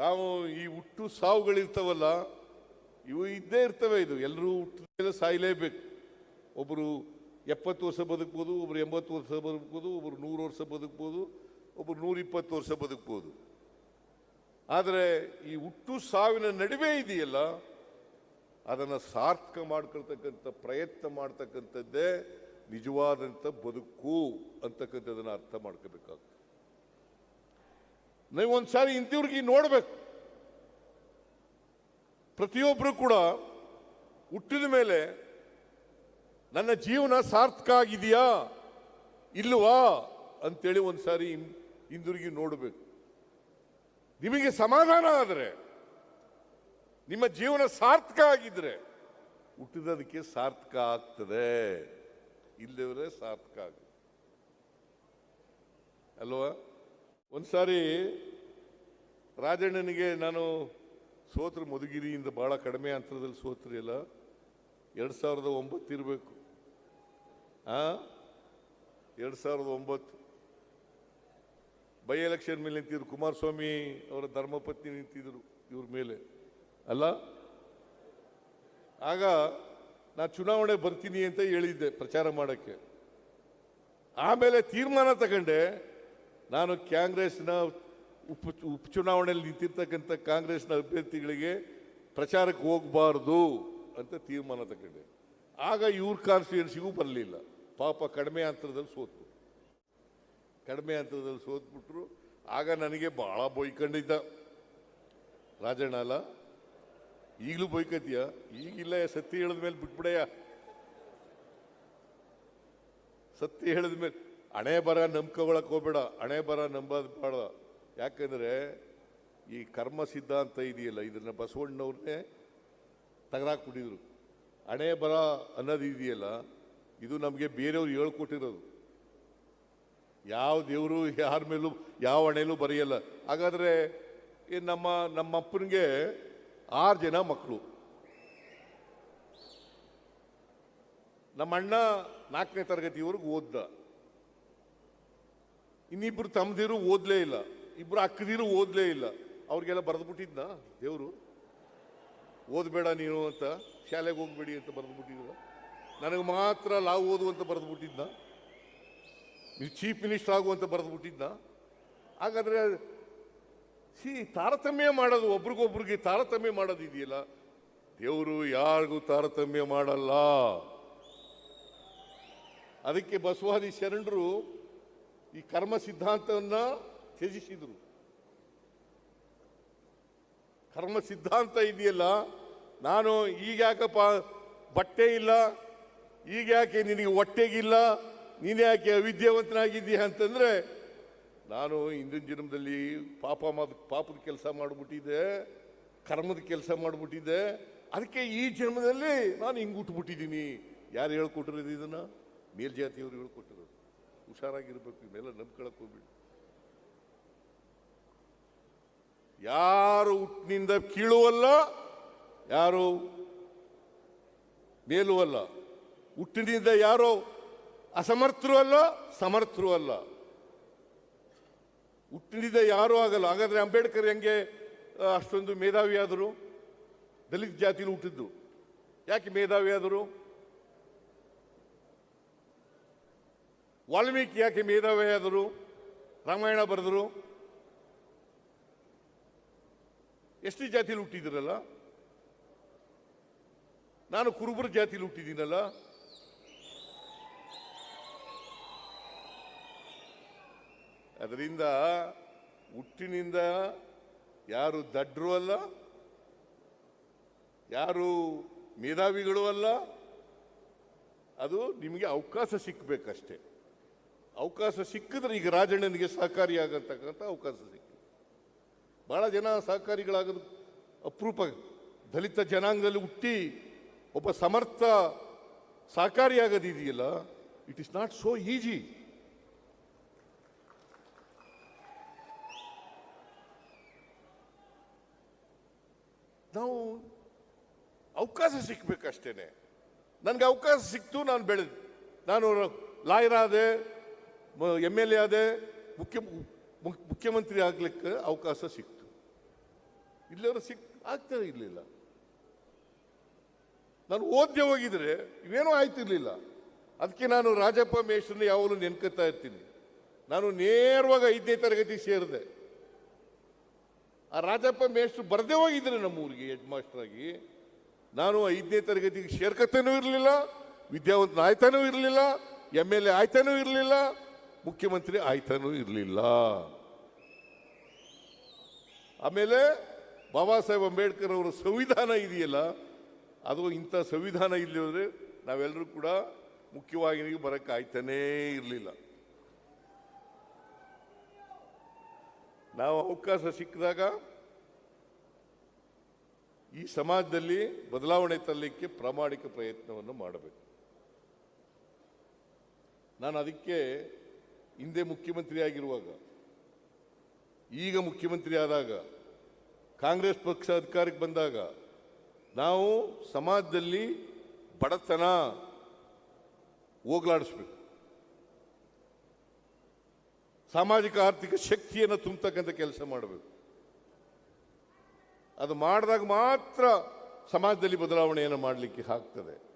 ನಾವು ಈ ಹುಟ್ಟು ಸಾವುಗಳಿರ್ತಾವಲ್ಲ ಇವು ಇದ್ದೇ ಇರ್ತವೆ ಇದು. ಎಲ್ಲರೂ ಹುಟ್ಟಿದ ಸಾಯಲೇಬೇಕು. ಒಬ್ಬರು ಎಪ್ಪತ್ತು ವರ್ಷ ಬದುಕ್ಬೋದು ಒಬ್ಬರು ಎಂಬತ್ತು ವರ್ಷ ಬದುಕ್ಬೋದು ಒಬ್ಬರು ನೂರು ವರ್ಷ ಬದುಕ್ಬೋದು ಒಬ್ಬರು ನೂರಿಪ್ಪತ್ತು ವರ್ಷ ಬದುಕ್ಬೋದು. ಆದರೆ ಈ ಹುಟ್ಟು ಸಾವಿನ ನಡುವೆ ಇದೆಯಲ್ಲ, ಅದನ್ನು ಸಾರ್ಥಕ ಮಾಡ್ಕೊಳ್ತಕ್ಕಂಥ ಪ್ರಯತ್ನ ಮಾಡ್ತಕ್ಕಂಥದ್ದೇ ನಿಜವಾದಂಥ ಬದುಕು ಅಂತಕ್ಕಂಥದ್ದನ್ನು ಅರ್ಥ ಮಾಡ್ಕೋಬೇಕಾಗ್ತದೆ. ನೀವು ಒಂದ್ಸಾರಿ ಇಂಥವ್ರಿಗೆ ನೋಡ್ಬೇಕು. ಪ್ರತಿಯೊಬ್ಬರು ಕೂಡ ಹುಟ್ಟಿದ ಮೇಲೆ ನನ್ನ ಜೀವನ ಸಾರ್ಥಕ ಆಗಿದೆಯಾ ಇಲ್ವಾ ಅಂತೇಳಿ ಒಂದ್ಸಾರಿ ಹಿಂದಿರುಗಿ ನೋಡಬೇಕು. ನಿಮಗೆ ಸಮಾಧಾನ ಆದರೆ, ನಿಮ್ಮ ಜೀವನ ಸಾರ್ಥಕ ಆಗಿದ್ರೆ ಹುಟ್ಟಿದದಕ್ಕೆ ಸಾರ್ಥಕ ಆಗ್ತದೆ. ಇಲ್ಲದ್ರೆ ಸಾರ್ಥಕ ಆಗ ಅಲ್ವಾ? ಒಂದ್ಸಾರಿ ರಾಜಣ್ಣನಿಗೆ ನಾನು ಸೋತ್ರ ಮಧುಗಿರಿಯಿಂದ ಭಾಳ ಕಡಿಮೆ ಅಂತರದಲ್ಲಿ ಸೋತ್ರಿ ಎಲ್ಲ ಎರಡು ಸಾವಿರದ ಒಂಬತ್ತು ಇರಬೇಕು. ಹಾಂ ಎರಡು ಸಾವಿರದ ಒಂಬತ್ತು. ಬೈ ಎಲೆಕ್ಷನ್ ಮೇಲೆ ನಿಂತಿದ್ರು, ಕುಮಾರಸ್ವಾಮಿ ಅವರ ಧರ್ಮಪತ್ನಿ ನಿಂತಿದ್ರು ಇವ್ರ ಮೇಲೆ. ಅಲ್ಲ? ಆಗ ನಾ ಚುನಾವಣೆ ಬರ್ತೀನಿ ಅಂತ ಹೇಳಿದ್ದೆ ಪ್ರಚಾರ ಮಾಡೋಕ್ಕೆ. ಆಮೇಲೆ ತೀರ್ಮಾನ ತಗೊಂಡೆ, ನಾನು ಕಾಂಗ್ರೆಸ್ನ ಉಪ ಉಪಚುನಾವಣೆಯಲ್ಲಿ ನಿಂತಿರ್ತಕ್ಕಂಥ ಕಾಂಗ್ರೆಸ್ನ ಅಭ್ಯರ್ಥಿಗಳಿಗೆ ಪ್ರಚಾರಕ್ಕೆ ಹೋಗಬಾರ್ದು ಅಂತ ತೀರ್ಮಾನ ತಗೊಂಡೆ ಆಗ ಇವ್ರ ಕಾನ್ಸ್ಟಿಟ್ಯೂನ್ಸಿಗೂ ಬರಲಿಲ್ಲ. ಪಾಪ ಕಡಿಮೆ ಅಂತರದಲ್ಲಿ ಸೋತು ಕಡಿಮೆ ಅಂತರದಲ್ಲಿ ಸೋತ್ಬಿಟ್ರು. ಆಗ ನನಗೆ ಭಾಳ ಬೈಕೊಂಡಿದ್ದ ರಾಜಣ್ಣ ಅಲ್ಲ, ಈಗಲೂ ಬೈಕತ್ತೀಯ ಈಗಿಲ್ಲ ಸತ್ಯ ಹೇಳಿದ ಮೇಲೆ ಬಿಟ್ಬಿಡಯ್ಯ? ಸತ್ಯ ಹೇಳಿದ ಮೇಲೆ, ಹಣೆ ಬರ ನಂಬ್ಕೊಳಕ್ ಹೋಗ್ಬೇಡ, ಹಣೆ ಬರ ನಂಬೋದು ಬೇಡ ಯಾಕಂದ್ರೆ ಈ ಕರ್ಮ ಸಿದ್ಧಾಂತ ಇದೆಯಲ್ಲ, ಇದನ್ನು ಬಸವಣ್ಣವ್ರನ್ನೇ ತೆಗೆದಾಕ್ಬಿಟ್ಟಿದ್ರು ಹಣೆ ಬರ ಅನ್ನೋದು ಇದೆಯಲ್ಲ, ಇದು ನಮಗೆ ಬೇರೆಯವ್ರು ಹೇಳ್ಕೊಟ್ಟಿರೋದು. ಯಾವ ದೇವರು ಯಾರ ಮೇಲೂ, ಯಾವ ಹಣೆಯಲ್ಲೂ ಬರೆಯಲ್ಲ. ಹಾಗಾದ್ರೆ ಈ ನಮ್ಮ ನಮ್ಮ ಅಪ್ಪನಿಗೆ ಆರು ಜನ ಮಕ್ಕಳು. ನಮ್ಮ ಅಣ್ಣ ನಾಲ್ಕನೇ ತರಗತಿವರೆಗೂ ಓದ್ದ. ಇನ್ನಿಬ್ಬರು ತಮ್ಮದಿರು ಓದ್ಲೇ ಇಲ್ಲ. ಇಬ್ರು ಅಕ್ಕದಿರು ಓದ್ಲೇ ಇಲ್ಲ. ಅವ್ರಿಗೆಲ್ಲ ಬರೆದ್ಬಿಟ್ಟಿದ್ನ? ದೇವರು, ಓದ್ಬೇಡ ನೀನು ಅಂತ, ಶಾಲೆಗೆ ಹೋಗ್ಬೇಡಿ ಅಂತ ಬರೆದು ಬಿಟ್ಟಿದ್ರು ನನಗೆ ಮಾತ್ರ ಲಾವ್ ಓದು ಅಂತ ಬರೆದು ಬರೆದ್ಬಿಟ್ಟಿದ್ನ? ನೀವು ಚೀಫ್ ಮಿನಿಸ್ಟರ್ ಆಗು ಅಂತ ಬರೆದ್ಬಿಟ್ಟಿದ್ನ? ಹಾಗಾದ್ರೆ ಸಿ ತಾರತಮ್ಯ ಮಾಡೋದು, ಒಬ್ರಿಗೊಬ್ರಿಗೆ ತಾರತಮ್ಯ ಮಾಡೋದು ಇದೆಯಲ್ಲ ದೇವರು ಯಾರಿಗೂ ತಾರತಮ್ಯ ಮಾಡಲ್ಲ. ಅದಕ್ಕೆ ಬಸವಾದಿ ಶರಣರು ಈ ಕರ್ಮ ಸಿದ್ಧಾಂತವನ್ನ ತ್ಯಜಿಸಿದರು. ಕರ್ಮ ಸಿದ್ಧಾಂತ ಇದೆಯಲ್ಲ, ನಾನು ಈಗ ಯಾಕಪ್ಪ ಬಟ್ಟೆ ಇಲ್ಲ, ಈಗ ಯಾಕೆ ನಿನಗೆ ಹೊಟ್ಟೆಗಿಲ್ಲ, ನೀನು ಯಾಕೆ ಅವಿದ್ಯಾವಂತನಾಗಿದ್ದೀಯ ಅಂತಂದ್ರೆ, ನಾನು ಹಿಂದಿನ ಜನ್ಮದಲ್ಲಿ ಪಾಪ ಮಾದ ಪಾಪದ ಕೆಲಸ ಮಾಡಿಬಿಟ್ಟಿದ್ದೆ, ಕರ್ಮದ ಕೆಲಸ ಮಾಡಿಬಿಟ್ಟಿದ್ದೆ, ಅದಕ್ಕೆ ಈ ಜನ್ಮದಲ್ಲಿ ನಾನು ಹಿಂಗೆ ಉಟ್ಬಿಟ್ಟಿದ್ದೀನಿ ಯಾರು ಹೇಳ್ಕೊಟ್ಟಿರೋದು ಇದನ್ನು? ಮೇಲ್ಜಾತಿಯವರು ಹೇಳ್ಕೊಟ್ಟಿರೋದು. ಹುಷಾರಾಗಿರ್ಬೇಕು ಇವೆಲ್ಲ ನಂಬ್ಕೊಳಕ್ಕೆ ಹೋಗ್ಬಿಡಿ. ಯಾರು ಹುಟ್ಟಿನಿಂದ ಕೀಳುವಲ್ಲ, ಯಾರು ಮೇಲುವಲ್ಲ. ಹುಟ್ಟಿನಿಂದ ಯಾರೋ ಅಸಮರ್ಥರು ಅಲ್ಲ, ಸಮರ್ಥರು ಅಲ್ಲ. ಹುಟ್ಟಿನಿಂದ ಯಾರೂ ಆಗಲ್ಲ. ಹಾಗಾದ್ರೆ ಅಂಬೇಡ್ಕರ್ ಹೆಂಗೆ ಅಷ್ಟೊಂದು ಮೇಧಾವಿ ಆದರು ದಲಿತ ಜಾತಿಲಿ ಹುಟ್ಟಿದ್ದು. ಯಾಕೆ ಮೇಧಾವಿ ಆದರು ವಾಲ್ಮೀಕಿ ಯಾಕೆ ಮೇಧಾವಿ ಆದರು ರಾಮಾಯಣ ಬರೆದರು? ಎಷ್ಟು ಜಾತಿಯಲ್ಲಿ ಹುಟ್ಟಿದಿರಲ್ಲ? ನಾನು ಕುರುಬರ ಜಾತಿಯಲ್ಲಿ ಹುಟ್ಟಿದ್ದೀನಲ್ಲ? ಅದರಿಂದ ಹುಟ್ಟಿನಿಂದ ಯಾರು ದಡ್ರು ಅಲ್ಲ, ಯಾರು ಮೇಧಾವಿಗಳು ಅಲ್ಲ, ಅದು ನಿಮಗೆ ಅವಕಾಶ ಸಿಕ್ಕಬೇಕಷ್ಟೇ ಅವಕಾಶ ಸಿಕ್ಕಿದ್ರೆ ಈಗ ರಾಜಣ್ಣನಿಗೆ ಸಹಕಾರಿಯಾಗತಕ್ಕಂಥ ಅವಕಾಶ ಸಿಕ್ಕಿದೆ. ಬಹಳ ಜನ ಸಹಕಾರಿಗಳಾಗೋದು, ಅಪರೂಪ ದಲಿತ ಜನಾಂಗದಲ್ಲಿ ಹುಟ್ಟಿ ಒಬ್ಬ ಸಮರ್ಥ ಸಹಕಾರಿಯಾಗೋದಿದೆಯಲ್ಲ it is not so easy ನಾವು ಅವಕಾಶ ಸಿಕ್ಬೇಕಷ್ಟೇನೆ. ನನಗೆ ಅವಕಾಶ ಸಿಕ್ತು, ನಾನು ಬೆಳೆದು. ನಾನು ಲಾಯರ್ ಆದೆ ಎಂ ಎಲ್ ಎ ಆದೆ, ಮುಖ್ಯ- ಮುಖ್ಯಮಂತ್ರಿ ಆಗ್ಲಿಕ್ಕೆ ಅವಕಾಶ ಸಿಕ್ತು. ಇಲ್ಲವರು ಸಿಕ್ ಆಗ್ತಾ ಇರಲಿಲ್ಲ. ನಾನು ಓದ್ದೆ ಹೋಗಿದ್ರೆ ಇವೇನೂ ಆಯ್ತಿರ್ಲಿಲ್ಲ. ಅದಕ್ಕೆ ನಾನು ರಾಜಪ್ಪ ಮೇಷ್ರನ್ನ ಯಾವಾಗಲೂ ನೆನ್ಕೋತಾ ಇರ್ತೀನಿ. ನಾನು ನೇರವಾಗಿ ಐದನೇ ತರಗತಿ ಸೇರಿದೆ. ಆ ರಾಜಪ್ಪ ಮೇಷ್ಟ್ರು ಬರದೇ ಹೋಗಿದ್ರೆ ನಮ್ಮ ಊರಿಗೆ ಹೆಡ್ ಮಾಸ್ಟರ್ ಆಗಿ ನಾನು ಐದನೇ ತರಗತಿಗೆ ಸೇರ್ಕತಾನೂ ಇರಲಿಲ್ಲ ವಿದ್ಯಾವಂತನ ಆಯ್ತಾನೂ ಇರಲಿಲ್ಲ, ಎಂ ಎಲ್ ಎ ಆಯ್ತಾನೂ ಇರಲಿಲ್ಲ ಮುಖ್ಯಮಂತ್ರಿ ಆಯ್ತಾನೂ ಇರಲಿಲ್ಲ. ಆಮೇಲೆ ಬಾಬಾ ಸಾಹೇಬ್ ಅಂಬೇಡ್ಕರ್ ಅವರ ಸಂವಿಧಾನ ಇದೆಯಲ್ಲ, ಅದು ಇಂಥ ಸಂವಿಧಾನ ಇಲ್ಲದ್ರೆ ನಾವೆಲ್ಲರೂ ಕೂಡ ಮುಖ್ಯವಾಗಿ ಬರಕ್ಕೆ ಆಯ್ತಾನೇ ಇರಲಿಲ್ಲ. ನಾವು ಅವಕಾಶ ಸಿಕ್ಕಿದಾಗ ಈ ಸಮಾಜದಲ್ಲಿ ಬದಲಾವಣೆ ತರಲಿಕ್ಕೆ ಪ್ರಾಮಾಣಿಕ ಪ್ರಯತ್ನವನ್ನು ಮಾಡಬೇಕು. ನಾನು ಅದಕ್ಕೆ ಹಿಂದೆ ಮುಖ್ಯಮಂತ್ರಿಯಾಗಿರುವಾಗ, ಈಗ ಮುಖ್ಯಮಂತ್ರಿ ಆದಾಗ ಕಾಂಗ್ರೆಸ್ ಪಕ್ಷ ಅಧಿಕಾರಕ್ಕೆ ಬಂದಾಗ, ನಾವು ಸಮಾಜದಲ್ಲಿ ಬಡತನ ಹೋಗ್ಲಾಡಿಸ್ಬೇಕು. ಸಾಮಾಜಿಕ ಆರ್ಥಿಕ ಶಕ್ತಿಯನ್ನು ತುಂಬತಕ್ಕಂಥ ಕೆಲಸ ಮಾಡಬೇಕು. ಅದು ಮಾಡಿದಾಗ ಮಾತ್ರ ಸಮಾಜದಲ್ಲಿ ಬದಲಾವಣೆಯನ್ನು ಮಾಡಲಿಕ್ಕೆ ಆಗ್ತದೆ.